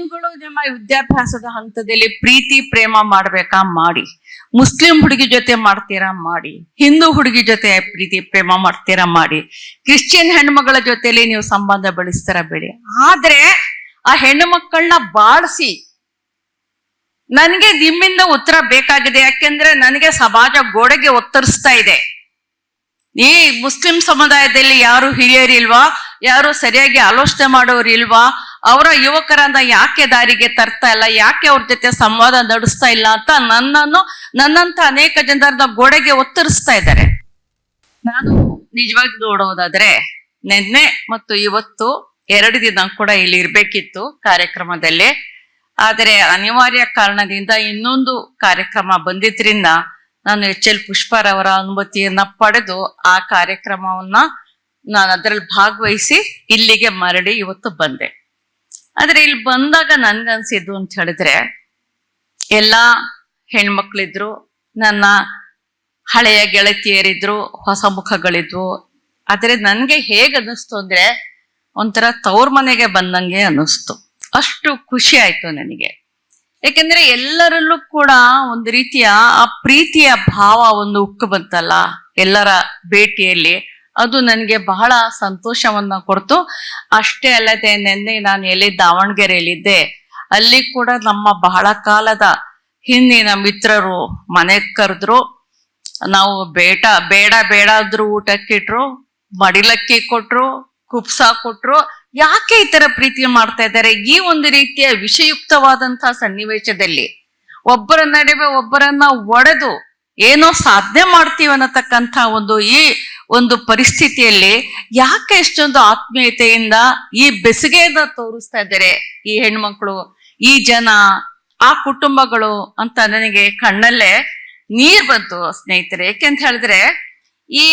ನೀವುಗಳು ನಿಮ್ಮ ವಿದ್ಯಾಭ್ಯಾಸದ ಹಂತದಲ್ಲಿ ಪ್ರೀತಿ, ಪ್ರೇಮ ಮಾಡ್ಬೇಕಾ? ಮಾಡಿ. ಮುಸ್ಲಿಂ ಹುಡುಗಿ ಜೊತೆ ಮಾಡ್ತೀರಾ? ಮಾಡಿ. ಹಿಂದೂ ಹುಡುಗಿ ಜೊತೆ ಪ್ರೀತಿ, ಪ್ರೇಮ ಮಾಡ್ತೀರಾ? ಮಾಡಿ. ಕ್ರಿಶ್ಚಿಯನ್ ಹೆಣ್ಮಗಳ ಜೊತೆಲಿ ನೀವು ಸಂಬಂಧ ಬೆಳೆಸ್ತಾರ? ಬೇಡಿ. ಆದ್ರೆ ಆ ಹೆಣ್ಣು ಮಕ್ಕಳನ್ನ ಬಾಳಿಸಿ. ನನಗೆ ನಿಮ್ಮಿಂದ ಉತ್ತರ ಬೇಕಾಗಿದೆ. ಯಾಕೆಂದ್ರೆ ನನಗೆ ಸಮಾಜ ಗೋಡೆಗೆ ಒತ್ತರಿಸ್ತಾ ಇದೆ. ಈ ಮುಸ್ಲಿಂ ಸಮುದಾಯದಲ್ಲಿ ಯಾರು ಹಿರಿಯರಿಲ್ವಾ? ಯಾರು ಸರಿಯಾಗಿ ಆಲೋಚನೆ ಮಾಡೋರು ಇಲ್ವಾ ಅವರ ಯುವಕರನ್ನ ಯಾಕೆ ದಾರಿಗೆ ತರ್ತಾ ಇಲ್ಲ, ಯಾಕೆ ಅವ್ರ ಜೊತೆ ಸಂವಾದ ನಡೆಸ್ತಾ ಇಲ್ಲ ಅಂತ ನನ್ನನ್ನು, ನನ್ನಂತ ಅನೇಕ ಜನರನ್ನ ಗೋಡೆಗೆ ಒತ್ತರಿಸ್ತಾ ಇದ್ದಾರೆ. ನಾನು ನಿಜವಾಗಿ ನೋಡೋದಾದ್ರೆ ನಿನ್ನೆ ಮತ್ತು ಇವತ್ತು ಎರಡು ದಿನ ಕೂಡ ಇಲ್ಲಿ ಇರ್ಬೇಕಿತ್ತು ಕಾರ್ಯಕ್ರಮದಲ್ಲಿ. ಆದರೆ ಅನಿವಾರ್ಯ ಕಾರಣದಿಂದ ಇನ್ನೊಂದು ಕಾರ್ಯಕ್ರಮ ಬಂದಿದ್ರಿಂದ ನಾನು ಎಚ್ ಎಲ್ ಪುಷ್ಪರವರ ಅನುಮತಿಯನ್ನ ಪಡೆದು ಆ ಕಾರ್ಯಕ್ರಮವನ್ನ ನಾನು ಅದರಲ್ಲಿ ಭಾಗವಹಿಸಿ ಇಲ್ಲಿಗೆ ಮರಳಿ ಇವತ್ತು ಬಂದೆ. ಆದ್ರೆ ಇಲ್ಲಿ ಬಂದಾಗ ನನ್ಗನ್ಸಿದ್ದು ಅಂತ ಹೇಳಿದ್ರೆ, ಎಲ್ಲಾ ಹೆಣ್ಮಕ್ಳಿದ್ರು, ನನ್ನ ಹಳೆಯ ಗೆಳತಿಯರಿದ್ರು, ಹೊಸ ಮುಖಗಳಿದ್ವು. ಆದ್ರೆ ನನ್ಗೆ ಹೇಗ್ ಅನ್ನಿಸ್ತು ಅಂದ್ರೆ, ಒಂಥರ ತವ್ರ ಮನೆಗೆ ಬಂದಂಗೆ ಅನ್ನಿಸ್ತು. ಅಷ್ಟು ಖುಷಿ ಆಯ್ತು ನನಗೆ. ಯಾಕೆಂದ್ರೆ ಎಲ್ಲರಲ್ಲೂ ಕೂಡ ಒಂದು ರೀತಿಯ ಆ ಪ್ರೀತಿಯ ಭಾವ, ಒಂದು ಉಕ್ಕು ಬಂತಲ್ಲ, ಎಲ್ಲರ ಭೇಟಿಯಲ್ಲಿ ಅದು ನನಗೆ ಬಹಳ ಸಂತೋಷವನ್ನು ಕೊಡ್ತು. ಅಷ್ಟೇ ಅಲ್ಲದೆ ನಿನ್ನೆ ನಾನು ಎಲ್ಲಿ ದಾವಣಗೆರೆಯಲ್ಲಿದ್ದೆ, ಅಲ್ಲಿ ಕೂಡ ನಮ್ಮ ಬಹಳ ಕಾಲದ ಹಿಂದಿನ ಮಿತ್ರರು ಮನೆಗೆ ಕರೆದ್ರು. ನಾವು ಬೇಟ, ಬೇಡ ಬೇಡ ಊಟಕ್ಕೆ ಊಟಕ್ಕಿಟ್ರು, ಮಡಿಲಕ್ಕಿ ಕೊಟ್ರು, ಕುಪ್ಸ ಕೊಟ್ರು. ಯಾಕೆ ಈ ತರ ಪ್ರೀತಿ ಮಾಡ್ತಾ ಇದ್ದಾರೆ? ಈ ಒಂದು ರೀತಿಯ ವಿಷಯುಕ್ತವಾದಂತಹ ಸನ್ನಿವೇಶದಲ್ಲಿ ಒಬ್ಬರ ನಡುವೆ ಒಬ್ಬರನ್ನ ಒಡೆದು ಏನೋ ಸಾಧನೆ ಮಾಡ್ತೀವಿ ಅನ್ನತಕ್ಕಂಥ ಒಂದು ಈ ಒಂದು ಪರಿಸ್ಥಿತಿಯಲ್ಲಿ ಯಾಕೆ ಎಷ್ಟೊಂದು ಆತ್ಮೀಯತೆಯಿಂದ ಈ ಬೆಸುಗೆಯನ್ನ ತೋರಿಸ್ತಾ ಇದ್ದಾರೆ ಈ ಹೆಣ್ಮಕ್ಳು, ಈ ಜನ, ಆ ಕುಟುಂಬಗಳು ಅಂತ ನನಗೆ ಕಣ್ಣಲ್ಲೇ ನೀರ್ ಬಂತು ಸ್ನೇಹಿತರೆ. ಯಾಕೆಂತ ಹೇಳಿದ್ರೆ ಈ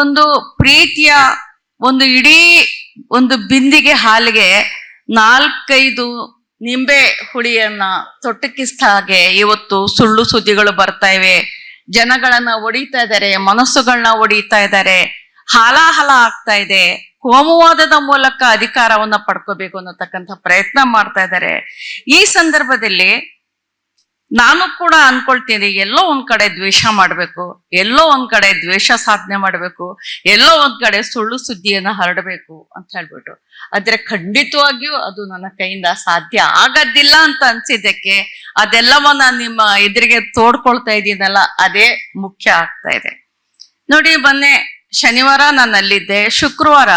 ಒಂದು ಪ್ರೀತಿಯ ಒಂದು ಇಡೀ ಒಂದು ಬಿಂದಿಗೆ ಹಾಲಿಗೆ ನಾಲ್ಕೈದು ನಿಂಬೆ ಹುಳಿಯನ್ನ ತೊಟ್ಟಕ್ಕಿಸ್ತ ಹಾಗೆ ಇವತ್ತು ಸುಳ್ಳು ಸುದ್ದಿಗಳು ಬರ್ತಾ ಇವೆ. ಜನಗಳನ್ನ ಒಡಿತಾ ಇದ್ದಾರೆ ಮನಸ್ಸುಗಳನ್ನ ಒಡಿತಾ ಇದ್ದಾರೆ ಹಾಲಾಹಲ ಆಗ್ತಾ ಇದೆ, ಕೋಮುವಾದದ ಮೂಲಕ ಅಧಿಕಾರವನ್ನ ಪಡ್ಕೋಬೇಕು ಅನ್ನತಕ್ಕಂಥ ಪ್ರಯತ್ನ ಮಾಡ್ತಾ ಇದ್ದಾರೆ ಈ ಸಂದರ್ಭದಲ್ಲಿ ನಾನು ಕೂಡ ಅನ್ಕೊಳ್ತೀನಿ, ಎಲ್ಲೋ ಒಂದ್ ಕಡೆ ದ್ವೇಷ ಮಾಡ್ಬೇಕು, ಎಲ್ಲೋ ಒಂದ್ ಕಡೆ ದ್ವೇಷ ಸಾಧನೆ ಮಾಡ್ಬೇಕು, ಎಲ್ಲೋ ಒಂದ್ ಕಡೆ ಸುಳ್ಳು ಸುದ್ದಿಯನ್ನ ಹರಡಬೇಕು ಅಂತ ಹೇಳ್ಬಿಟ್ಟು. ಆದ್ರೆ ಖಂಡಿತವಾಗಿಯೂ ಅದು ನನ್ನ ಕೈಯಿಂದ ಸಾಧ್ಯ ಆಗದಿಲ್ಲ ಅಂತ ಅನ್ಸಿದ್ದಕ್ಕೆ ಅದೆಲ್ಲವನ್ನ ನಿಮ್ಮ ಎದುರಿಗೆ ತೋಡ್ಕೊಳ್ತಾ ಇದ್ದೀನಲ್ಲ ಅದೇ ಮುಖ್ಯ ಆಗ್ತಾ ಇದೆ. ನೋಡಿ ಮೊನ್ನೆ ಶನಿವಾರ ನಾನು ಅಲ್ಲಿದ್ದೆ ಶುಕ್ರವಾರ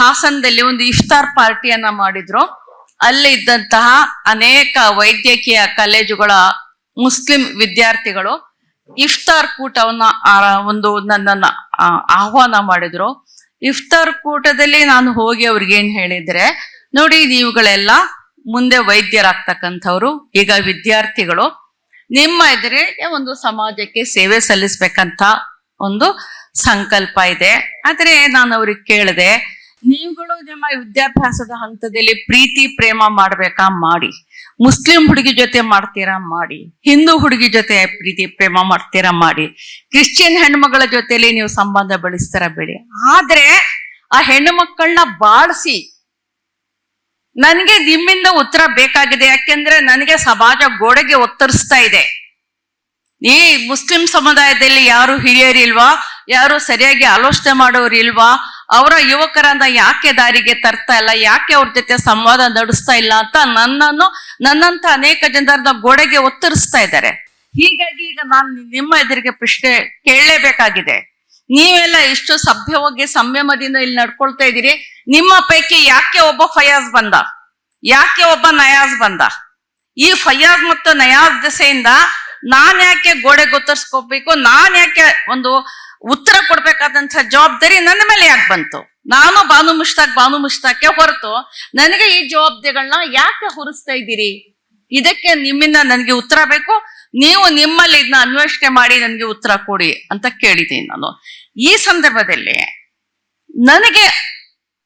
ಹಾಸನದಲ್ಲಿ ಒಂದು ಇಫ್ತಾರ್ ಪಾರ್ಟಿಯನ್ನ ಮಾಡಿದ್ರು. ಅಲ್ಲಿ ಇದ್ದಂತಹ ಅನೇಕ ವೈದ್ಯಕೀಯ ಕಾಲೇಜುಗಳ ಮುಸ್ಲಿಂ ವಿದ್ಯಾರ್ಥಿಗಳು ಇಫ್ತಾರ್ ಕೂಟವನ್ನ ಒಂದು ನನ್ನನ್ನು ಆಹ್ವಾನ ಮಾಡಿದ್ರು. ಇಫ್ತಾರ್ ಕೂಟದಲ್ಲಿ ನಾನು ಹೋಗಿ ಅವ್ರಿಗೆ ಏನ್ ಹೇಳಿದ್ರೆ, ನೋಡಿ ನೀವುಗಳೆಲ್ಲ ಮುಂದೆ ವೈದ್ಯರಾಗ್ತಕ್ಕಂಥವ್ರು, ಈಗ ವಿದ್ಯಾರ್ಥಿಗಳು, ನಿಮ್ಮ ಎದುರೇ ಒಂದು ಸಮಾಜಕ್ಕೆ ಸೇವೆ ಸಲ್ಲಿಸ್ಬೇಕಂತ ಒಂದು ಸಂಕಲ್ಪ ಇದೆ. ಆದರೆ ನಾನು ಅವ್ರಿಗೆ ಕೇಳಿದೆ ನೀವುಗಳು ನಿಮ್ಮ ವಿದ್ಯಾಭ್ಯಾಸದ ಹಂತದಲ್ಲಿ ಪ್ರೀತಿ, ಪ್ರೇಮ ಮಾಡ್ಬೇಕಾ? ಮಾಡಿ. ಮುಸ್ಲಿಂ ಹುಡುಗಿ ಜೊತೆ ಮಾಡ್ತೀರಾ? ಮಾಡಿ. ಹಿಂದೂ ಹುಡುಗಿ ಜೊತೆ ಪ್ರೀತಿ, ಪ್ರೇಮ ಮಾಡ್ತೀರಾ? ಮಾಡಿ. ಕ್ರಿಶ್ಚಿಯನ್ ಹೆಣ್ಮಗಳ ಜೊತೆಯಲ್ಲಿ ನೀವು ಸಂಬಂಧ ಬೆಳೆಸ್ತಾರ? ಬೇಡಿ ಆದ್ರೆ ಆ ಹೆಣ್ಣು ಮಕ್ಕಳನ್ನ ಬಾಳಿಸಿ. ನನಗೆ ನಿಮ್ಮಿಂದ ಉತ್ತರ ಬೇಕಾಗಿದೆ. ಯಾಕೆಂದ್ರೆ ನನಗೆ ಸಮಾಜ ಗೋಡೆಗೆ ಒತ್ತರಿಸ್ತಾ ಇದೆ. ಈ ಮುಸ್ಲಿಂ ಸಮುದಾಯದಲ್ಲಿ ಯಾರು ಹಿರಿಯರಿಲ್ವಾ? ಯಾರು ಸರಿಯಾಗಿ ಆಲೋಚನೆ ಮಾಡೋರು ಇಲ್ವಾ ಅವರ ಯುವಕರನ್ನ ಯಾಕೆ ದಾರಿಗೆ ತರ್ತಾ ಇಲ್ಲ, ಯಾಕೆ ಅವ್ರ ಜೊತೆ ಸಂವಾದ ನಡೆಸ್ತಾ ಇಲ್ಲ ಅಂತ ನನ್ನನ್ನು, ನನ್ನಂತ ಅನೇಕ ಜನರನ್ನ ಗೋಡೆಗೆ ಒತ್ತರಿಸ್ತಾ ಇದ್ದಾರೆ. ಹೀಗಾಗಿ ಈಗ ನಾನು ನಿಮ್ಮ ಎದುರಿಗೆ ಪ್ರಶ್ನೆ ಕೇಳಲೇಬೇಕಾಗಿದೆ. ನೀವೆಲ್ಲ ಇಷ್ಟು ಸಭ್ಯವಾಗಿ ಸಂಯಮದಿಂದ ಇಲ್ಲಿ ನಡ್ಕೊಳ್ತಾ ಇದ್ದೀರಿ. ನಿಮ್ಮ ಪೈಕಿ ಯಾಕೆ ಒಬ್ಬ ಫಯಾಜ್ ಬಂದ? ಯಾಕೆ ಒಬ್ಬ ನಯಾಜ್ ಬಂದ? ಈ ಫಯಾಜ್ ಮತ್ತು ನಯಾಜ್ ದೆಸೆಯಿಂದ ನಾನ್ ಯಾಕೆ ಗೋಡೆ ಗೊತ್ತರಿಸ್ಕೋಬೇಕು ನಾನ್ ಯಾಕೆ ಒಂದು ಉತ್ತರ ಕೊಡ್ಬೇಕಾದಂತ ಜವಾಬ್ದಾರಿ ನನ್ನ ಮೇಲೆ ಯಾಕೆ ಬಂತು? ನಾನು ಬಾನು ಮುಷ್ತಾಕ್ ಬಾನು ಮುಷ್ತಾಕೆ ಹೊರತು ನನಗೆ ಈ ಜವಾಬ್ದಾರಿಗಳನ್ನ ಯಾಕೆ ಹೊರಿಸ್ತಾ ಇದ್ದೀರಿ? ಇದಕ್ಕೆ ನಿಮ್ಮಿಂದ ನನಗೆ ಉತ್ತರ ಬೇಕು. ನೀವು ನಿಮ್ಮಲ್ಲಿ ಇದನ್ನ ಅನ್ವೇಷಣೆ ಮಾಡಿ ನನಗೆ ಉತ್ತರ ಕೊಡಿ ಅಂತ ಕೇಳಿದ್ದೀನಿ ನಾನು. ಈ ಸಂದರ್ಭದಲ್ಲಿ ನನಗೆ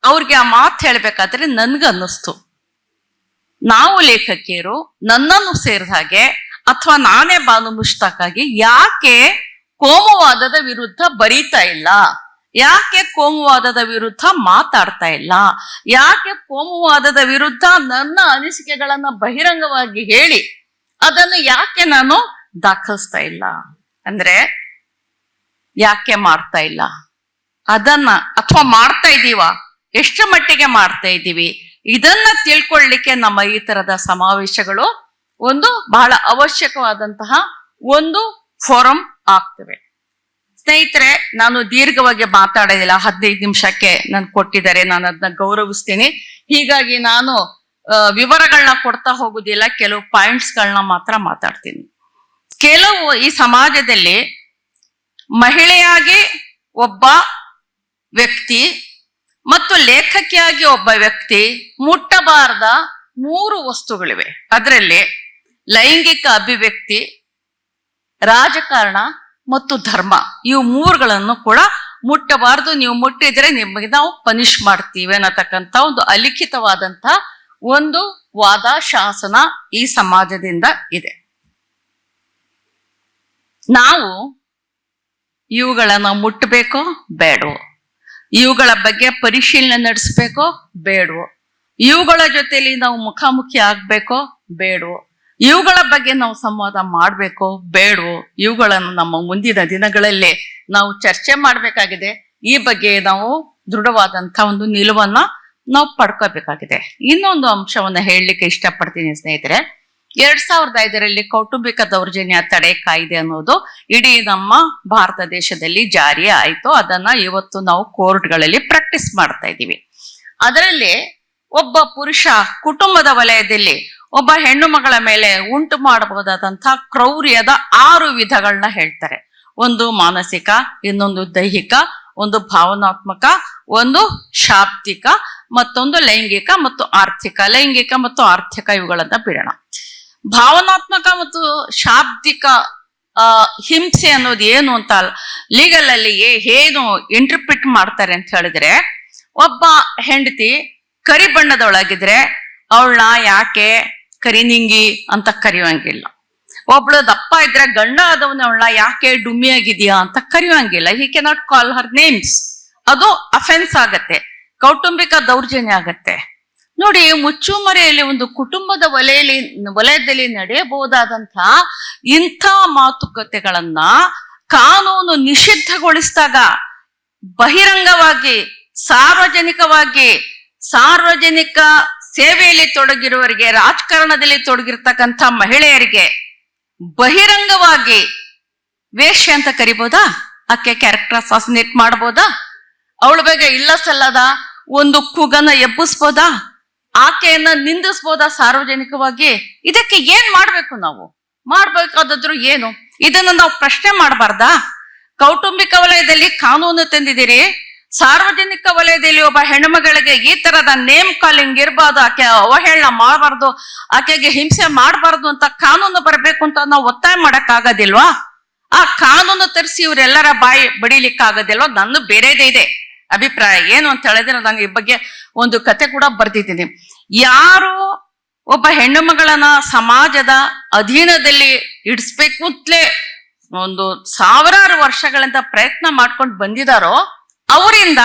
ಅವ್ರಿಗೆ ಆ ಮಾತು ಹೇಳ್ಬೇಕಾದ್ರೆ ನನ್ಗೆ ಅನ್ನಿಸ್ತು. ನಾವು ಲೇಖಕಿಯರು ನನ್ನನ್ನು ಸೇರಿದ ಹಾಗೆ ಅಥವಾ ನಾನೇ ಬಾನು ಮುಷ್ತಾಕಾಗಿ ಯಾಕೆ ಕೋಮುವಾದದ ವಿರುದ್ಧ ಬರೀತಾ ಇಲ್ಲ. ಯಾಕೆ ಕೋಮುವಾದದ ವಿರುದ್ಧ ಮಾತಾಡ್ತಾ ಇಲ್ಲ? ಯಾಕೆ ಕೋಮುವಾದದ ವಿರುದ್ಧ ನನ್ನ ಅನಿಸಿಕೆಗಳನ್ನ ಬಹಿರಂಗವಾಗಿ ಹೇಳಿ ಅದನ್ನು ಯಾಕೆ ನಾನು ದಾಖಲಿಸ್ತಾ ಇಲ್ಲ? ಅಂದ್ರೆ ಯಾಕೆ ಮಾಡ್ತಾ ಇಲ್ಲ? ಅದನ್ನ ಅಥವಾ ಮಾಡ್ತಾ ಇದ್ದೀವ ಎಷ್ಟು ಮಟ್ಟಿಗೆ ಮಾಡ್ತಾ ಇದ್ದೀವಿ ಇದನ್ನ ತಿಳ್ಕೊಳ್ಳಿಕ್ಕೆ ನಮ್ಮ ಈ ತರದ ಸಮಾವೇಶಗಳು ಒಂದು ಬಹಳ ಅವಶ್ಯಕವಾದಂತಹ ಒಂದು ಫೋರಂ ಆಗ್ತವೆ. ಸ್ನೇಹಿತರೆ, ನಾನು ದೀರ್ಘವಾಗಿ ಮಾತಾಡೋದಿಲ್ಲ, ಹದಿನೈದು ನಿಮಿಷಕ್ಕೆ ನಾನು ಕೊಟ್ಟಿದ್ದಾರೆ, ನಾನು ಅದನ್ನ ಗೌರವಿಸ್ತೀನಿ. ಹೀಗಾಗಿ ನಾನು ವಿವರಗಳನ್ನ ಕೊಡ್ತಾ ಹೋಗುದಿಲ್ಲ, ಕೆಲವು ಪಾಯಿಂಟ್ಸ್ ಗಳನ್ನ ಮಾತ್ರ ಮಾತಾಡ್ತೀನಿ. ಕೆಲವು ಈ ಸಮಾಜದಲ್ಲಿ ಮಹಿಳೆಯಾಗಿ ಒಬ್ಬ ವ್ಯಕ್ತಿ ಮತ್ತು ಲೇಖಕಿಯಾಗಿ ಒಬ್ಬ ವ್ಯಕ್ತಿ ಮುಟ್ಟಬಾರದ ಮೂರು ವಸ್ತುಗಳಿವೆ. ಅದರಲ್ಲಿ ಲೈಂಗಿಕ ಅಭಿವ್ಯಕ್ತಿ ರಾಜಕಾರಣ ಮತ್ತು ಧರ್ಮ, ಇವು ಮೂರುಗಳನ್ನು ಕೂಡ ಮುಟ್ಟಬಾರದು. ನೀವು ಮುಟ್ಟಿದ್ರೆ ನಿಮಗೆ ನಾವು ಪನಿಷ್ ಮಾಡ್ತೀವಿ ಅನ್ನತಕ್ಕಂಥ ಒಂದು ಅಲಿಖಿತವಾದಂತ ಒಂದು ವಾದ ಶಾಸನ ಈ ಸಮಾಜದಿಂದ ಇದೆ. ನಾವು ಇವುಗಳನ್ನು ಮುಟ್ಟಬೇಕೋ ಬೇಡವೋ? ಇವುಗಳ ಬಗ್ಗೆ ಪರಿಶೀಲನೆ ನಡೆಸಬೇಕೋ ಬೇಡವೋ? ಇವುಗಳ ಜೊತೆಯಲ್ಲಿ ನಾವು ಮುಖಾಮುಖಿ ಆಗ್ಬೇಕೋ ಬೇಡವೋ? ಇವುಗಳ ಬಗ್ಗೆ ನಾವು ಸಂವಾದ ಮಾಡಬೇಕೋ ಬೇಡವೋ, ಇವುಗಳನ್ನು ನಮ್ಮ ಮುಂದಿನ ದಿನಗಳಲ್ಲಿ ನಾವು ಚರ್ಚೆ ಮಾಡಬೇಕಾಗಿದೆ. ಈ ಬಗ್ಗೆ ನಾವು ದೃಢವಾದಂಥ ಒಂದು ನಿಲುವನ್ನ ನಾವು ಪಡ್ಕೋಬೇಕಾಗಿದೆ. ಇನ್ನೊಂದು ಅಂಶವನ್ನು ಹೇಳಲಿಕ್ಕೆ ಇಷ್ಟಪಡ್ತೀನಿ ಸ್ನೇಹಿತರೆ, ಎರಡ್ ಸಾವಿರದ ಐದರಲ್ಲಿ ಕೌಟುಂಬಿಕ ದೌರ್ಜನ್ಯ ತಡೆ ಕಾಯ್ದೆ ಅನ್ನೋದು ಇಡೀ ನಮ್ಮ ಭಾರತ ದೇಶದಲ್ಲಿ ಜಾರಿ ಆಯಿತು. ಅದನ್ನ ಇವತ್ತು ನಾವು ಕೋರ್ಟ್ಗಳಲ್ಲಿ ಪ್ರಾಕ್ಟೀಸ್ ಮಾಡ್ತಾ ಇದ್ದೀವಿ. ಅದರಲ್ಲಿ ಒಬ್ಬ ಪುರುಷ ಕುಟುಂಬದ ವಲಯದಲ್ಲಿ ಒಬ್ಬ ಹೆಣ್ಣು ಮಗಳ ಮೇಲೆ ಉಂಟು ಮಾಡಬಹುದಾದಂತಹ ಕ್ರೌರ್ಯದ ಆರು ವಿಧಗಳನ್ನ ಹೇಳ್ತಾರೆ. ಒಂದು ಮಾನಸಿಕ, ಇನ್ನೊಂದು ದೈಹಿಕ, ಒಂದು ಭಾವನಾತ್ಮಕ, ಒಂದು ಶಾಬ್ದಿಕ, ಮತ್ತೊಂದು ಲೈಂಗಿಕ ಮತ್ತು ಆರ್ಥಿಕ. ಲೈಂಗಿಕ ಮತ್ತು ಆರ್ಥಿಕ ಇವುಗಳನ್ನ ಬಿಡೋಣ. ಭಾವನಾತ್ಮಕ ಮತ್ತು ಶಾಬ್ದಿಕ ಹಿಂಸೆ ಅನ್ನೋದು ಏನು ಅಂತ ಲೀಗಲ್ ಅಲ್ಲಿ ಏನು ಇಂಟರ್ಪ್ರಿಟ್ ಮಾಡ್ತಾರೆ ಅಂತ ಹೇಳಿದ್ರೆ, ಒಬ್ಬ ಹೆಂಡತಿ ಕರಿ ಬಣ್ಣದೊಳಗಿದ್ರೆ, ಅವಳನ್ನ ಯಾಕೆ ಕರಿನಿಂಗಿ ಅಂತ ಕರೆಯುವಂಗಿಲ್ಲ. ಒಬ್ಳು ದಪ್ಪ ಇದ್ರೆ ಗಂಡ ಆದವನವಳ ಯಾಕೆ ಡುಮ್ಮಿಯಾಗಿದ್ಯಾ ಅಂತ ಕರೆಯುವಂಗಿಲ್ಲ. He cannot call her names ಅದು ಅಫೆನ್ಸ್ ಆಗತ್ತೆ. ಕೌಟುಂಬಿಕ ದೌರ್ಜನ್ಯ ಆಗತ್ತೆ. ನೋಡಿ, ಮುಚ್ಚುಮರೆಯಲ್ಲಿ ಒಂದು ಕುಟುಂಬದ ವಲಯಲ್ಲಿ, ವಲಯದಲ್ಲಿ ನಡೆಯಬಹುದಾದಂತಹ ಇಂಥ ಮಾತುಕತೆಗಳನ್ನ ಕಾನೂನು ನಿಷಿದ್ಧಗೊಳಿಸಿದಾಗ ಬಹಿರಂಗವಾಗಿ, ಸಾರ್ವಜನಿಕವಾಗಿ, ಸಾರ್ವಜನಿಕ ಸೇವೆಯಲ್ಲಿ ತೊಡಗಿರುವವರಿಗೆ, ರಾಜಕಾರಣದಲ್ಲಿ ತೊಡಗಿರ್ತಕ್ಕಂಥ ಮಹಿಳೆಯರಿಗೆ ಬಹಿರಂಗವಾಗಿ ವೇಶ್ಯ ಅಂತ ಕರಿಬೋದಾ? ಆಕೆ ಕ್ಯಾರೆಕ್ಟರ್ ಅಸಾಸಿನೇಟ್ ಮಾಡ್ಬೋದಾ? ಅವಳ ಬಗ್ಗೆ ಇಲ್ಲ ಸಲ್ಲದ ಒಂದು ಕೂಗನ್ನ ಎಬ್ಬಿಸ್ಬೋದಾ? ಆಕೆಯನ್ನ ನಿಂದಿಸ್ಬೋದಾ ಸಾರ್ವಜನಿಕವಾಗಿ? ಇದಕ್ಕೆ ಏನ್ ಮಾಡ್ಬೇಕು ನಾವು? ಮಾಡ್ಬೇಕಾದದ್ರು ಏನು? ಇದನ್ನ ನಾವು ಪ್ರಶ್ನೆ ಮಾಡಬಾರ್ದಾ? ಕೌಟುಂಬಿಕ ವಲಯದಲ್ಲಿ ಕಾನೂನು ತಂದಿದ್ದೀರಿ ಸಾರ್ವಜನಿಕ ವಲಯದಲ್ಲಿ ಒಬ್ಬ ಹೆಣ್ಣುಮಗಳಿಗೆ ಈ ತರದ ನೇಮ್ ಕಾಲಿಂಗ್ ಇರಬಾರ್ದು ಆಕೆ ಅವಹೇಳನ ಮಾಡಬಾರ್ದು, ಆಕೆಗೆ ಹಿಂಸೆ ಮಾಡಬಾರ್ದು ಅಂತ ಕಾನೂನು ಬರಬೇಕು ಅಂತ ನಾವು ಒತ್ತಾಯ ಮಾಡಕ್ ಆಗೋದಿಲ್ವಾ ಆ ಕಾನೂನು ತರಿಸಿ ಇವರೆಲ್ಲರ ಬಾಯಿ ಬಡಿಲಿಕ್ಕಾಗೋದಿಲ್ವಾ? ನನ್ನ ಬೇರೆದೇ ಇದೆ. ಅಭಿಪ್ರಾಯ ಏನು ಅಂತ ಹೇಳಿದ್ರೆ ನಾನು ಈ ಬಗ್ಗೆ ಒಂದು ಕತೆ ಕೂಡ ಬರ್ದಿದ್ದೀನಿ. ಯಾರು ಒಬ್ಬ ಹೆಣ್ಣು ಮಗಳನ್ನ ಸಮಾಜದ ಅಧೀನದಲ್ಲಿ ಇಡಿಸ್ಬೇಕು ಅಂತಲೇ ಒಂದು ಸಾವಿರಾರು ವರ್ಷಗಳಿಂದ ಪ್ರಯತ್ನ ಮಾಡ್ಕೊಂಡು ಬಂದಿದಾರೋ ಅವರಿಂದ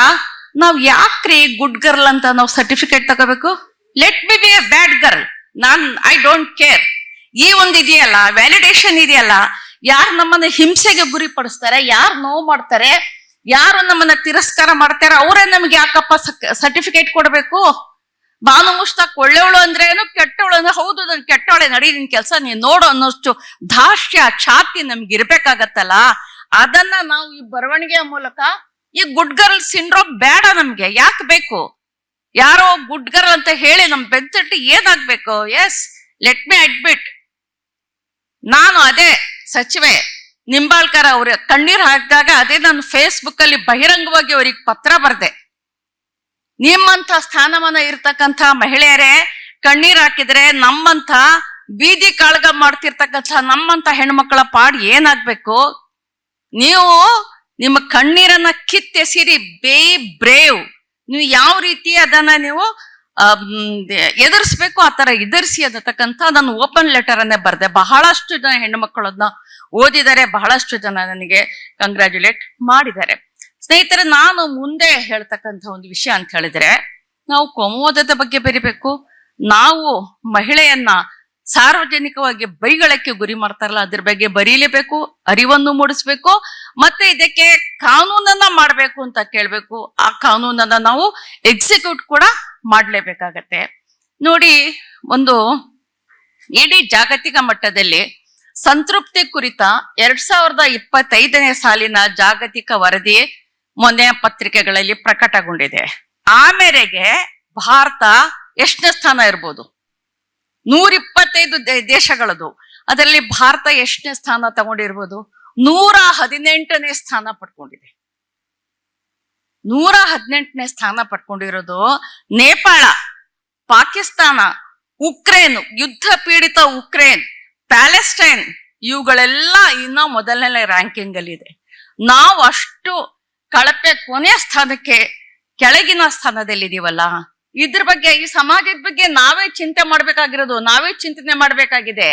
ನಾವು ಯಾಕ್ರಿ ಗುಡ್ ಗರ್ಲ್ ಅಂತ ನಾವು ಸರ್ಟಿಫಿಕೇಟ್ ತಗೋಬೇಕು? Let be be a bad girl non I don't care ಈ ಒಂದು ಇದೆಯಲ್ಲ ವ್ಯಾಲಿಡೇಷನ್ ಇದೆಯಲ್ಲ, ಯಾರು ನಮ್ಮನ್ನ ಹಿಂಸೆಗೆ ಗುರಿಪಡಿಸ್ತಾರೆ ಯಾರು ನೋವು ಮಾಡ್ತಾರೆ, ಯಾರು ನಮ್ಮನ್ನ ತಿರಸ್ಕಾರ ಮಾಡ್ತಾರೆ, ಅವರೇ ನಮ್ಗೆ ಯಾಕಪ್ಪ ಸರ್ಟಿಫಿಕೇಟ್ ಕೊಡಬೇಕು? ಬಾನು ಮುಷ್ತಾಕ್ ಒಳ್ಳೆವಳು ಅಂದ್ರೆ ಏನು ಕೆಟ್ಟವಳು ಅಂದ್ರೆ ಹೌದು, ನಾನು ಕೆಟ್ಟವಳೆ ನಡಿ ನಿನ್ ಕೆಲಸ, ನೀನ್ ನೋಡು ಅನ್ನೋಷ್ಟು ದಾಶ್ಯ ಛಾತಿ ನಮ್ಗೆ ಇರ್ಬೇಕಾಗತ್ತಲ್ಲ? ಅದನ್ನ ನಾವು ಈ ಬರವಣಿಗೆಯ ಮೂಲಕ ಈ ಗುಡ್ ಗರ್ಲ್ ಸಿಂಡ್ರೋಮ್ ಬೇಡ ನಮ್ಗೆ. ಯಾಕೆ ಬೇಕು? ಯಾರೋ ಗುಡ್ ಗರ್ಲ್ ಅಂತ ಹೇಳಿ ನಮ್ ಬೆಂತಟ್ಟಿ ಏನಾಗ್ಬೇಕು? ಎಸ್ ಲೆಟ್ ಮಿ ಅಡ್ಮಿಟ್ ನಾನು ಅದೇ ಸಚಿವೆ. ನಿಂಬಾಳ್ಕರ್ ಅವ್ರ ಕಣ್ಣೀರ್ ಹಾಕಿದಾಗ ಅದೇ ನಾನು ಫೇಸ್ಬುಕ್ ಅಲ್ಲಿ ಬಹಿರಂಗವಾಗಿ ಅವ್ರಿಗೆ ಪತ್ರ ಬರ್ದೆ. ನಿಮ್ಮಂತ ಸ್ಥಾನಮಾನ ಇರ್ತಕ್ಕಂಥ ಮಹಿಳೆಯರೇ, ಕಣ್ಣೀರ್ ಹಾಕಿದ್ರೆ ನಮ್ಮಂತ ಬೀದಿ ಕಾಳಗ ಮಾಡ್ತಿರ್ತಕ್ಕಂಥ ನಮ್ಮಂತ ಹೆಣ್ಮಕ್ಳ ಪಾಡ್ ಏನಾಗ್ಬೇಕು? ನೀವು ನಿಮ್ಮ ಕಣ್ಣೀರನ್ನ ಕಿತ್ತೆಸಿರಿ, ಬೇ ಬ್ರೇವ್. ನೀವು ಯಾವ ರೀತಿ ಅದನ್ನ ನೀವು ಎದುರಿಸ್ಬೇಕು ಆ ಥರ ಎದುರಿಸಿ ಅನ್ನತಕ್ಕಂಥ ನಾನು ಓಪನ್ ಲೆಟರ್ ಅನ್ನೇ ಬರ್ದೆ. ಬಹಳಷ್ಟು ಜನ ಹೆಣ್ಣು ಮಕ್ಕಳನ್ನ ಓದಿದ್ದಾರೆ ಬಹಳಷ್ಟು ಜನ ನನಗೆ ಕಂಗ್ರ್ಯಾಚುಲೇಟ್ ಮಾಡಿದ್ದಾರೆ. ಸ್ನೇಹಿತರೆ, ನಾನು ಮುಂದೆ ಹೇಳ್ತಕ್ಕಂಥ ಒಂದು ವಿಷಯ ಅಂತ ಹೇಳಿದ್ರೆ, ನಾವು ಕೋಮೋದದ ಬಗ್ಗೆ ಬರಿಬೇಕು. ನಾವು ಮಹಿಳೆಯನ್ನ ಸಾರ್ವಜನಿಕವಾಗಿ ಬೈಗಳಕ್ಕೆ ಗುರಿ ಮಾಡ್ತಾರಲ್ಲ, ಅದ್ರ ಬಗ್ಗೆ ಬರೀಲೇಬೇಕು, ಅರಿವನ್ನು ಮೂಡಿಸ್ಬೇಕು ಮತ್ತೆ ಇದಕ್ಕೆ ಕಾನೂನನ್ನ ಮಾಡಬೇಕು ಅಂತ ಕೇಳಬೇಕು, ಆ ಕಾನೂನನ್ನ ನಾವು ಎಕ್ಸಿಕ್ಯೂಟ್ ಕೂಡ ಮಾಡಲೇಬೇಕಾಗತ್ತೆ. ನೋಡಿ, ಒಂದು ಇಡೀ ಜಾಗತಿಕ ಮಟ್ಟದಲ್ಲಿ ಸಂತೃಪ್ತಿ ಕುರಿತ ಎರಡ್ ಸಾವಿರದ ಇಪ್ಪತ್ತೈದನೇ ಸಾಲಿನ ಜಾಗತಿಕ ವರದಿ ಮೊನ್ನೆ ಪತ್ರಿಕೆಗಳಲ್ಲಿ ಪ್ರಕಟಗೊಂಡಿದೆ. ಆ ಮೇರೆಗೆ ಭಾರತ ಎಷ್ಟನೇ ಸ್ಥಾನ ಇರ್ಬೋದು? ನೂರಿಪ್ಪತ್ತೈದು ದೇಶಗಳದು. ಅದರಲ್ಲಿ ಭಾರತ ಎಷ್ಟನೇ ಸ್ಥಾನ ತಗೊಂಡಿರ್ಬೋದು? ನೂರ ಹದಿನೆಂಟನೇ ಸ್ಥಾನ ಪಡ್ಕೊಂಡಿದೆ. ನೂರ ಹದಿನೆಂಟನೇ ಸ್ಥಾನ ಪಡ್ಕೊಂಡಿರೋದು ನೇಪಾಳ, ಪಾಕಿಸ್ತಾನ, ಉಕ್ರೇನ್, ಯುದ್ಧ ಪೀಡಿತ ಉಕ್ರೇನ್, ಪ್ಯಾಲೆಸ್ಟೈನ್ ಇವುಗಳೆಲ್ಲ ಇನ್ನ ಮೊದಲನೇ ರ್ಯಾಂಕಿಂಗ್ ಅಲ್ಲಿ ಇದೆ ನಾವು ಅಷ್ಟು ಕಳಪೆ ಕೊನೆಯ ಸ್ಥಾನಕ್ಕೆ ಕೆಳಗಿನ ಸ್ಥಾನದಲ್ಲಿದ್ದೀವಲ್ಲ, ಇದ್ರ ಬಗ್ಗೆ, ಈ ಸಮಾಜದ ಬಗ್ಗೆ ನಾವೇ ಚಿಂತೆ ಮಾಡ್ಬೇಕಾಗಿರೋದು, ನಾವೇ ಚಿಂತನೆ ಮಾಡ್ಬೇಕಾಗಿದೆ.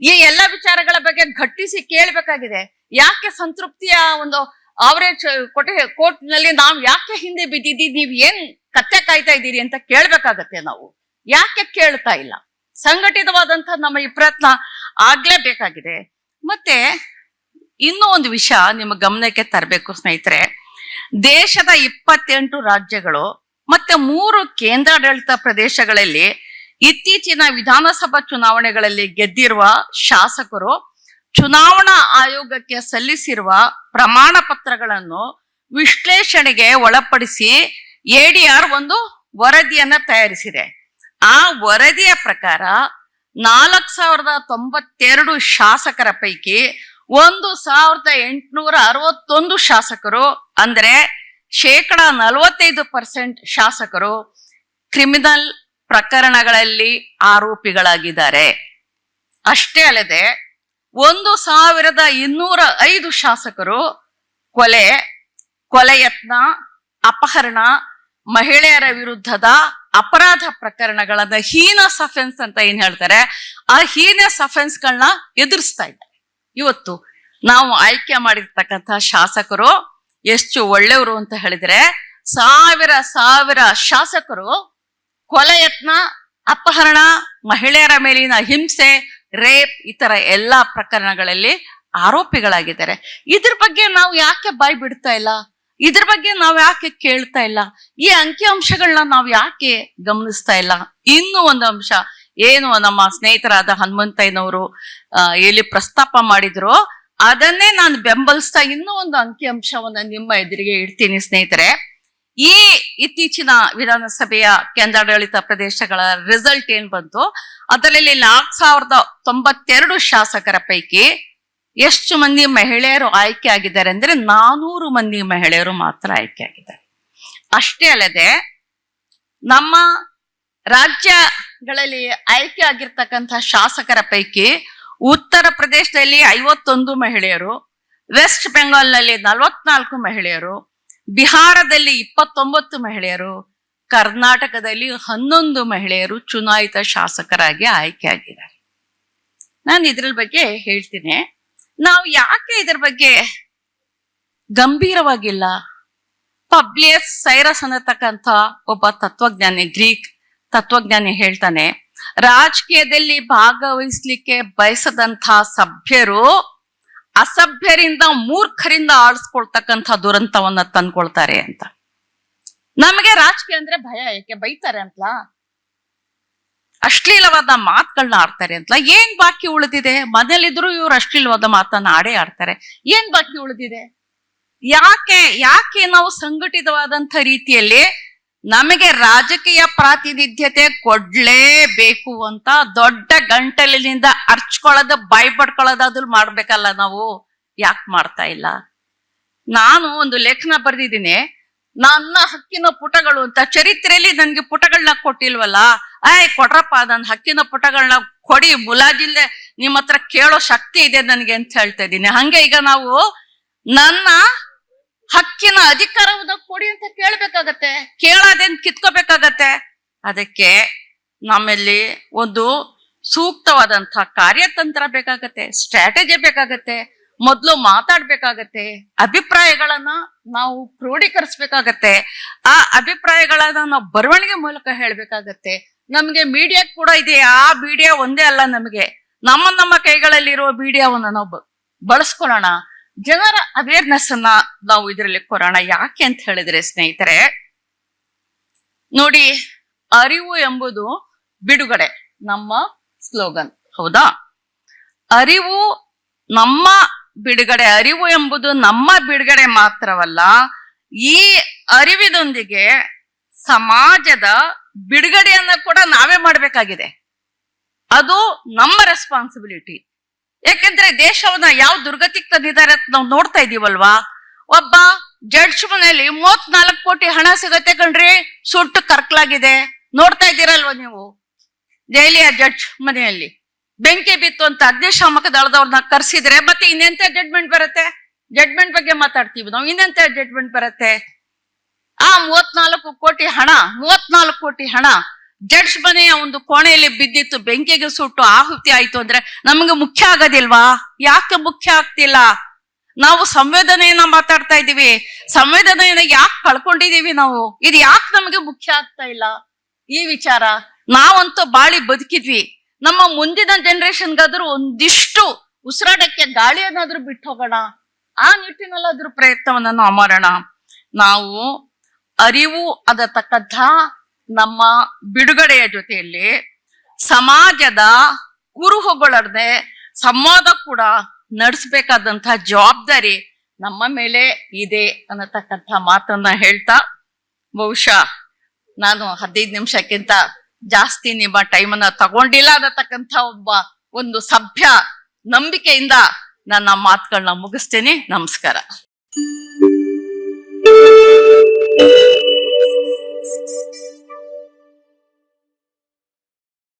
ಈ ಎಲ್ಲ ವಿಚಾರಗಳ ಬಗ್ಗೆ ಘಟ್ಟಿಸಿ ಕೇಳ್ಬೇಕಾಗಿದೆ. ಯಾಕೆ ಸಂತೃಪ್ತಿಯ ಒಂದು ಆವರೇಜ್ ಕೊಟ್ಟೆ ಕೋರ್ಟ್ನಲ್ಲಿ ನಾವು ಯಾಕೆ ಹಿಂದೆ ಬಿದ್ದಿದ್ದೀವಿ ನೀವು ಏನ್ ಕತ್ತೆ ಕಾಯ್ತಾ ಇದ್ದೀರಿ ಅಂತ ಕೇಳ್ಬೇಕಾಗತ್ತೆ ನಾವು. ಯಾಕೆ ಕೇಳ್ತಾ ಇಲ್ಲ? ಸಂಘಟಿತವಾದಂತ ನಮ್ಮ ಈ ಪ್ರಯತ್ನ ಆಗ್ಲೇಬೇಕಾಗಿದೆ. ಮತ್ತೆ ಇನ್ನೂ ಒಂದು ವಿಷಯ ನಿಮ್ಮ ಗಮನಕ್ಕೆ ತರಬೇಕು ಸ್ನೇಹಿತರೆ. ದೇಶದ ಇಪ್ಪತ್ತೆಂಟು ರಾಜ್ಯಗಳು ಮತ್ತೆ ಮೂರು ಕೇಂದ್ರಾಡಳಿತ ಪ್ರದೇಶಗಳಲ್ಲಿ ಇತ್ತೀಚಿನ ವಿಧಾನಸಭಾ ಚುನಾವಣೆಗಳಲ್ಲಿ ಗೆದ್ದಿರುವ ಶಾಸಕರು ಚುನಾವಣಾ ಆಯೋಗಕ್ಕೆ ಸಲ್ಲಿಸಿರುವ ಪ್ರಮಾಣ ಪತ್ರಗಳನ್ನು ವಿಶ್ಲೇಷಣೆಗೆ ಒಳಪಡಿಸಿ ಎಡಿಆರ್ ಒಂದು ವರದಿಯನ್ನ ತಯಾರಿಸಿದೆ. ಆ ವರದಿಯ ಪ್ರಕಾರ ನಾಲ್ಕ್ ಸಾವಿರದ ತೊಂಬತ್ತೆರಡು ಶಾಸಕರ ಪೈಕಿ ಒಂದು ಸಾವಿರದ ಎಂಟುನೂರ ಅರವತ್ತೊಂದು ಶಾಸಕರು, ಅಂದರೆ ಶೇಕಡ ನಲವತ್ತೈದು ಪರ್ಸೆಂಟ್ ಶಾಸಕರು ಕ್ರಿಮಿನಲ್ ಪ್ರಕರಣಗಳಲ್ಲಿ ಆರೋಪಿಗಳಾಗಿದ್ದಾರೆ. ಅಷ್ಟೇ ಅಲ್ಲದೆ ಒಂದು ಸಾವಿರದ ಇನ್ನೂರ ಐದು ಶಾಸಕರು ಕೊಲೆ ಕೊಲೆ ಯತ್ನ ಅಪಹರಣ, ಮಹಿಳೆಯರ ವಿರುದ್ಧದ ಅಪರಾಧ ಪ್ರಕರಣಗಳನ್ನ ಹೀನ ಸಫೆನ್ಸ್ ಅಂತ ಏನ್ ಹೇಳ್ತಾರೆ? ಆ ಹೀನ ಅಫೆನ್ಸ್ಗಳನ್ನ ಎದುರಿಸ್ತಾ ಇದ್ದಾರೆ. ಇವತ್ತು ನಾವು ಆಯ್ಕೆ ಮಾಡಿರ್ತಕ್ಕಂಥ ಶಾಸಕರು ಎಷ್ಟು ಒಳ್ಳೆಯವರು ಅಂತ ಹೇಳಿದ್ರೆ, ಸಾವಿರ ಸಾವಿರ ಶಾಸಕರು ಕೊಲೆ ಯತ್ನ ಅಪಹರಣ, ಮಹಿಳೆಯರ ಮೇಲಿನ ಹಿಂಸೆ ರೇಪ್ ಈ ತರ ಎಲ್ಲಾ ಪ್ರಕರಣಗಳಲ್ಲಿ ಆರೋಪಿಗಳಾಗಿದ್ದಾರೆ. ಇದ್ರ ಬಗ್ಗೆ ನಾವು ಯಾಕೆ ಬಾಯ್ ಬಿಡ್ತಾ ಇಲ್ಲ? ಇದ್ರ ಬಗ್ಗೆ ನಾವು ಯಾಕೆ ಕೇಳ್ತಾ ಇಲ್ಲ? ಈ ಅಂಕಿಅಂಶಗಳನ್ನ ನಾವು ಯಾಕೆ ಗಮನಿಸ್ತಾ ಇಲ್ಲ? ಇನ್ನೂ ಒಂದು ಅಂಶ, ಏನು ನಮ್ಮ ಸ್ನೇಹಿತರಾದ ಹನುಮಂತಯ್ಯನವರು ಎಲ್ಲಿ ಪ್ರಸ್ತಾಪ ಮಾಡಿದ್ರು ಅದನ್ನೇ ನಾನು ಬೆಂಬಲಿಸ್ತಾ ಇನ್ನೂ ಒಂದು ಅಂಕಿ ಅಂಶವನ್ನ ನಿಮ್ಮ ಎದುರಿಗೆ ಇಡ್ತೀನಿ ಸ್ನೇಹಿತರೆ. ಈ ಇತ್ತೀಚಿನ ವಿಧಾನಸಭೆಯ ಕೇಂದ್ರಾಡಳಿತ ಪ್ರದೇಶಗಳ ರಿಸಲ್ಟ್ ಏನ್ ಬಂತು? ಅದರಲ್ಲಿ ನಾಲ್ಕು ಸಾವಿರದ ತೊಂಬತ್ತೆರಡು ಶಾಸಕರ ಪೈಕಿ ಎಷ್ಟು ಮಂದಿ ಮಹಿಳೆಯರು ಆಯ್ಕೆ ಆಗಿದ್ದಾರೆ ಅಂದ್ರೆ ನಾನೂರು ಮಂದಿ ಮಹಿಳೆಯರು ಮಾತ್ರ ಆಯ್ಕೆ ಆಗಿದ್ದಾರೆ. ಅಷ್ಟೇ ಅಲ್ಲದೆ ನಮ್ಮ ರಾಜ್ಯಗಳಲ್ಲಿ ಆಯ್ಕೆ ಆಗಿರ್ತಕ್ಕಂಥ ಶಾಸಕರ ಪೈಕಿ ಉತ್ತರ ಪ್ರದೇಶದಲ್ಲಿ ಐವತ್ತೊಂದು ಮಹಿಳೆಯರು ವೆಸ್ಟ್ ಬೆಂಗಾಲ್ನಲ್ಲಿ ನಲವತ್ನಾಲ್ಕು ಮಹಿಳೆಯರು ಬಿಹಾರದಲ್ಲಿ ಇಪ್ಪತ್ತೊಂಬತ್ತು ಮಹಿಳೆಯರು, ಕರ್ನಾಟಕದಲ್ಲಿ ಹನ್ನೊಂದು ಮಹಿಳೆಯರು ಚುನಾಯಿತ ಶಾಸಕರಾಗಿ ಆಯ್ಕೆಯಾಗಿದ್ದಾರೆ. ನಾನು ಇದ್ರ ಬಗ್ಗೆ ಹೇಳ್ತೀನಿ. ನಾವು ಯಾಕೆ ಇದ್ರ ಬಗ್ಗೆ ಗಂಭೀರವಾಗಿಲ್ಲ? ಪಬ್ಲಿಯಸ್ ಸೈರಸ್ ಅನ್ನತಕ್ಕಂಥ ಒಬ್ಬ ತತ್ವಜ್ಞಾನಿ, ಗ್ರೀಕ್ ತತ್ವಜ್ಞಾನಿ ಹೇಳ್ತಾನೆ, ರಾಜಕೀಯದಲ್ಲಿ ಭಾಗವಹಿಸ್ಲಿಕ್ಕೆ ಬಯಸದಂತ ಸಭ್ಯರು ಅಸಭ್ಯರಿಂದ, ಮೂರ್ಖರಿಂದ ಆಡಿಸ್ಕೊಳ್ತಕ್ಕಂಥ ದುರಂತವನ್ನ ತಂದ್ಕೊಳ್ತಾರೆ ಅಂತ. ನಮಗೆ ರಾಜಕೀಯ ಅಂದ್ರೆ ಭಯ ಏಕೆ ಬೈತಾರೆ ಅಂತ ಅಶ್ಲೀಲವಾದ ಮಾತುಗಳನ್ನ ಆಡ್ತಾರೆ ಅಂತ ಏನ್ ಬಾಕಿ ಉಳಿದಿದೆ? ಮನೇಲಿದ್ರು ಇವ್ರು ಅಶ್ಲೀಲವಾದ ಮಾತನ್ನ ಆಡೇ ಆಡ್ತಾರೆ. ಏನ್ ಬಾಕಿ ಉಳಿದಿದೆ? ಯಾಕೆ ಯಾಕೆ ನಾವು ಸಂಘಟಿತವಾದಂತ ರೀತಿಯಲ್ಲಿ ನಮಗೆ ರಾಜಕೀಯ ಪ್ರಾತಿನಿಧ್ಯತೆ ಕೊಡ್ಲೇಬೇಕು ಅಂತ ದೊಡ್ಡ ಗಂಟಲಿನಿಂದ ಅರ್ಚ್ಕೊಳ್ಳೋದು ಬಾಯ್ ಪಡ್ಕೊಳ್ಳೋದಾದ್ರು ಮಾಡ್ಬೇಕಲ್ಲ ನಾವು? ಯಾಕೆ ಮಾಡ್ತಾ ಇಲ್ಲ? ನಾನು ಒಂದು ಲೇಖನ ಬರೆದಿದ್ದೀನಿ. ನನ್ನ ಹಕ್ಕಿನ ಪುಟಗಳು ಅಂತ ಚರಿತ್ರೆಯಲ್ಲಿ ನನ್ಗೆ ಪುಟಗಳನ್ನ ಕೊಟ್ಟಿಲ್ವಲ್ಲ? ಆಯ್ ಕೊಡ್ರಪ್ಪ, ನನ್ನ ಹಕ್ಕಿನ ಪುಟಗಳನ್ನ ಕೊಡಿ. ಮುಲಾಜಿಲ್ದೆ ನಿಮ್ಮ ಹತ್ರ ಕೇಳೋ ಶಕ್ತಿ ಇದೆ ನನಗೆ ಅಂತ ಹೇಳ್ತಾ ಇದ್ದೀನಿ. ಹಂಗೆ ಈಗ ನಾವು ನನ್ನ ಹಕ್ಕಿನ ಅಧಿಕಾರವನ್ನು ಕೊಡಿ ಅಂತ ಕೇಳಬೇಕಾಗತ್ತೆ. ಕೇಳೋದೇನ್ ಕಿತ್ಕೋಬೇಕಾಗತ್ತೆ. ಅದಕ್ಕೆ ನಮ್ಮಲ್ಲಿ ಒಂದು ಸೂಕ್ತವಾದಂತಹ ಕಾರ್ಯತಂತ್ರ ಬೇಕಾಗತ್ತೆ, ಸ್ಟ್ರಾಟಜಿ ಬೇಕಾಗತ್ತೆ, ಮೊದಲು ಮಾತಾಡ್ಬೇಕಾಗತ್ತೆ, ಅಭಿಪ್ರಾಯಗಳನ್ನ ನಾವು ಕ್ರೋಢೀಕರಿಸ್ಬೇಕಾಗತ್ತೆ ಆ ಅಭಿಪ್ರಾಯಗಳನ್ನ ನಾವು ಬರವಣಿಗೆ ಮೂಲಕ ಹೇಳ್ಬೇಕಾಗತ್ತೆ. ನಮ್ಗೆ ಮೀಡಿಯಾ ಕೂಡ ಇದೆ, ಆ ಮೀಡಿಯಾ ಒಂದೇ ಅಲ್ಲ ನಮಗೆ. ನಮ್ಮ ನಮ್ಮ ಕೈಗಳಲ್ಲಿರುವ ಮೀಡಿಯಾವನ್ನ ನಾವು ಬಳಸ್ಕೊಳ್ಳೋಣ. ಜನರ ಅವೇರ್ನೆಸ್ ಅನ್ನ ನಾವು ಇದರಲ್ಲಿ ಕೊರೋಣ ಯಾಕೆ ಅಂತ ಹೇಳಿದ್ರೆ ಸ್ನೇಹಿತರೆ, ನೋಡಿ ಅರಿವು ಎಂಬುದು ಬಿಡುಗಡೆ, ನಮ್ಮ ಸ್ಲೋಗನ್ ಹೌದಾ? ಅರಿವು ನಮ್ಮ ಬಿಡುಗಡೆ, ಅರಿವು ಎಂಬುದು ನಮ್ಮ ಬಿಡುಗಡೆ ಮಾತ್ರವಲ್ಲ, ಈ ಅರಿವಿನೊಂದಿಗೆ ಸಮಾಜದ ಬಿಡುಗಡೆಯನ್ನ ಕೂಡ ನಾವೇ ಮಾಡಬೇಕಾಗಿದೆ. ಅದು ನಮ್ಮ ರೆಸ್ಪಾನ್ಸಿಬಿಲಿಟಿ ಯಾಕೆಂದ್ರೆ ದೇಶವನ್ನ ಯಾವ ದುರ್ಗತಿಗೆ ತಂದಿದ್ದಾರೆ ಅಂತ ನಾವು ನೋಡ್ತಾ ಇದೀವಲ್ವಾ? ಒಬ್ಬ ಜಡ್ಜ್ ಮನೆಯಲ್ಲಿ ಮೂವತ್ನಾಲ್ಕು ಕೋಟಿ ಹಣ ಸಿಗತ್ತೆ ಕಣ್ರಿ, ಸುಟ್ಟು ಕರ್ಕಲಾಗಿದೆ. ನೋಡ್ತಾ ಇದ್ದೀರಲ್ವಾ ನೀವು? ದೆಹಲಿಯ ಜಡ್ಜ್ ಮನೆಯಲ್ಲಿ. ಬೆಂಕಿ ಬಿತ್ತು ಅಂತ ಅಗ್ನಿಶಾಮಕ ದಳದವ್ರನ್ನ ಕರ್ಸಿದ್ರೆ ಮತ್ತೆ ಇನ್ನೆಂತ ಜಡ್ಮೆಂಟ್ ಬರುತ್ತೆ? ಜಡ್ಮೆಂಟ್ ಬಗ್ಗೆ ಮಾತಾಡ್ತೀವಿ ನಾವು. ಇನ್ನೆಂತ ಜಡ್ಮೆಂಟ್ ಬರುತ್ತೆ? ಆ ಮೂವತ್ನಾಲ್ಕು ಕೋಟಿ ಹಣ, ಮೂವತ್ನಾಲ್ಕು ಕೋಟಿ ಹಣ ಜಡ್ಜ್ ಮನೆಯ ಒಂದು ಕೋಣೆಯಲ್ಲಿ ಬಿದ್ದಿತ್ತು, ಬೆಂಕಿಗೆ ಸುಟ್ಟು ಆಹುತಿ ಆಯ್ತು ಅಂದ್ರೆ ನಮಗೆ ಮುಖ್ಯ ಆಗೋದಿಲ್ವಾ? ಯಾಕೆ ಮುಖ್ಯ ಆಗ್ತಿಲ್ಲ? ನಾವು ಸಂವೇದನೆಯನ್ನ ಮಾತಾಡ್ತಾ ಇದ್ದೀವಿ. ಸಂವೇದನೆಯನ್ನ ಯಾಕೆ ಕಳ್ಕೊಂಡಿದೀವಿ ನಾವು? ಇದು ಯಾಕೆ ನಮಗೆ ಮುಖ್ಯ ಆಗ್ತಾ ಇಲ್ಲ? ಈ ವಿಚಾರ. ನಾವಂತೂ ಬಾಳಿ ಬದುಕಿದ್ವಿ. ನಮ್ಮ ಮುಂದಿನ ಜನರೇಷನ್ಗಾದ್ರೂ ಒಂದಿಷ್ಟು ಉಸಿರಾಡಕ್ಕೆ ಗಾಳಿಯನ್ನಾದ್ರೂ ಬಿಟ್ಟು ಹೋಗೋಣ. ಆ ನಿಟ್ಟಿನಲ್ಲಾದ್ರೂ ಪ್ರಯತ್ನವನ್ನ ನಾವು ಮಾಡೋಣ. ನಾವು ಅರಿವು ಅದತಕ್ಕಂಥ ನಮ್ಮ ಬಿಡುಗಡೆಯ ಜೊತೆಯಲ್ಲಿ ಸಮಾಜದ ಕುರುಹುಗಳನ್ನೇ ಸಂವಾದ ಕೂಡ ನಡೆಸಬೇಕಾದಂತಹ ಜವಾಬ್ದಾರಿ ನಮ್ಮ ಮೇಲೆ ಇದೆ ಅನ್ನತಕ್ಕಂಥ ಮಾತನ್ನ ಹೇಳ್ತಾ ಬಹುಶಃ ನಾನು ಹದಿನೈದು ನಿಮಿಷಕ್ಕಿಂತ ಜಾಸ್ತಿ ನಿಮ್ಮ ಟೈಮನ್ನ ತಗೊಂಡಿಲ್ಲ ಅನ್ನತಕ್ಕಂಥ ಒಬ್ಬ ಒಂದು ಸಭ್ಯ ನಂಬಿಕೆಯಿಂದ ನನ್ನ ಮಾತುಗಳನ್ನ ಮುಗಿಸ್ತೇನೆ. ನಮಸ್ಕಾರ.